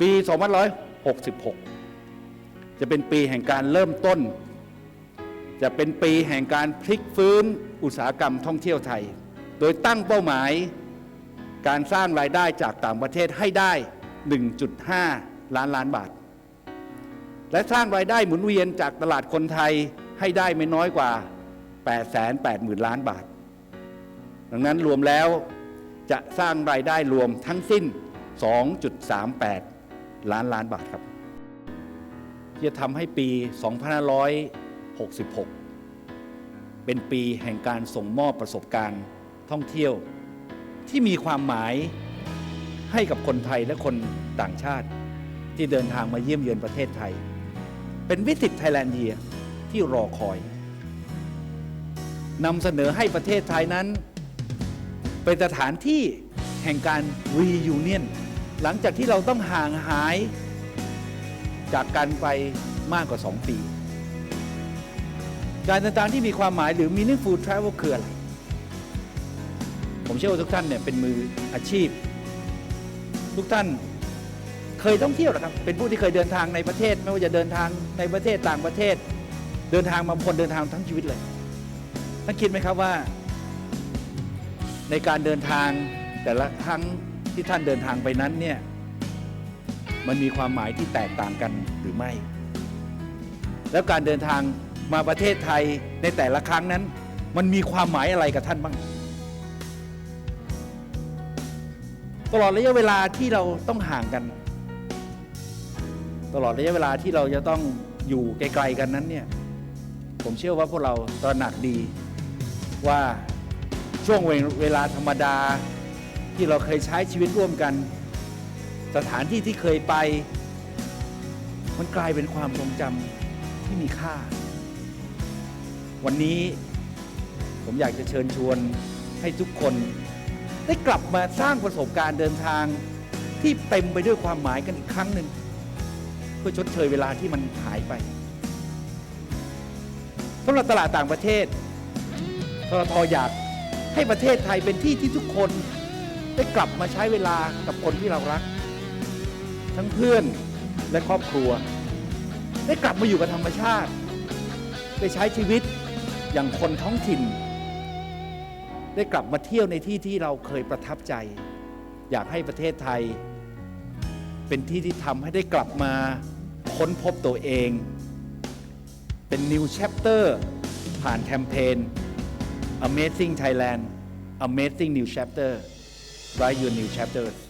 ปี2566 จะเป็นปีแห่งการเริ่มต้น จะเป็นปีแห่งการพลิกฟื้นอุตสาหกรรมท่องเที่ยวไทย โดยตั้งเป้าหมายการสร้างรายได้จากต่างประเทศให้ได้ 1.5 ล้านล้านบาท และสร้างรายได้หมุนเวียนจากตลาดคนไทยให้ได้ไม่น้อยกว่า 880,000 ล้านบาท ดังนั้นรวมแล้วจะสร้างรายได้รวมทั้งสิ้น 2.38 ล้านล้านบาทครับ ที่จะทำให้ปี 2566 เป็นปีแห่งการส่งมอบประสบการณ์ท่องเที่ยว ที่มีความหมายให้กับคนไทยและคนต่างชาติ ที่เดินทางมาเยี่ยมเยือนประเทศไทย เป็นวิสิตไทยแลนด์เยียที่รอคอยนำเสนอให้ประเทศไทยนั้น เป็นสถานที่แห่งการรียูเนียน หลังจากที่เราต้องห่างหายจากการไปมากกว่า 2 ปี การเดินทางที่มีความหมายหรือ meaningful travel คืออะไร ผมเชื่อว่าทุกท่านเนี่ยเป็นมืออาชีพ ทุกท่านเคยท่องเที่ยวหรอครับ เป็นผู้ที่เคยเดินทางในประเทศ ไม่ว่าจะเดินทางในประเทศต่างประเทศ เดินทางมาคนเดินทางทั้งชีวิตเลยท่านคิดไหมครับว่า ในการเดินทางแต่ละครั้ง ที่ท่านเดินทางไปนั้นเนี่ยมันมีความหมายที่แตกต่างกันหรือไม่ แล้วการเดินทางมาประเทศไทยในแต่ละครั้งนั้น มันมีความหมายอะไรกับท่านบ้าง ตลอดระยะเวลาที่เราต้องห่างกัน ตลอดระยะเวลาที่เราจะต้องอยู่ไกลๆกันนั้นเนี่ยผมเชื่อว่าพวกเราตระหนักดีว่าช่วงเวลาธรรมดา ที่เราเคยใช้ชีวิตร่วมกัน สถานที่ที่เคยไป มันกลายเป็นความทรงจำที่มีค่า วันนี้ผมอยากจะเชิญชวนให้ทุกคน ได้กลับมาสร้างประสบการณ์เดินทางที่เต็มไปด้วยความหมายกันอีกครั้งหนึ่ง เพื่อชดเชยเวลาที่มันหายไปสำหรับตลาดต่างประเทศททอยากให้ประเทศไทยเป็นที่ที่ทุกคน ได้กลับมาใช้เวลากับคนที่เรารัก ทั้งเพื่อนและครอบครัว ได้กลับมาอยู่กับธรรมชาติ ได้ใช้ชีวิตอย่างคนท้องถิ่น ได้กลับมาเที่ยวในที่ที่เราเคยประทับใจ อยากให้ประเทศไทย เป็นที่ที่ทำให้ได้กลับมาค้นพบตัวเอง เป็น new chapter ผ่านแคมเปญ Amazing Thailand Amazing New Chapter Write your New Chapters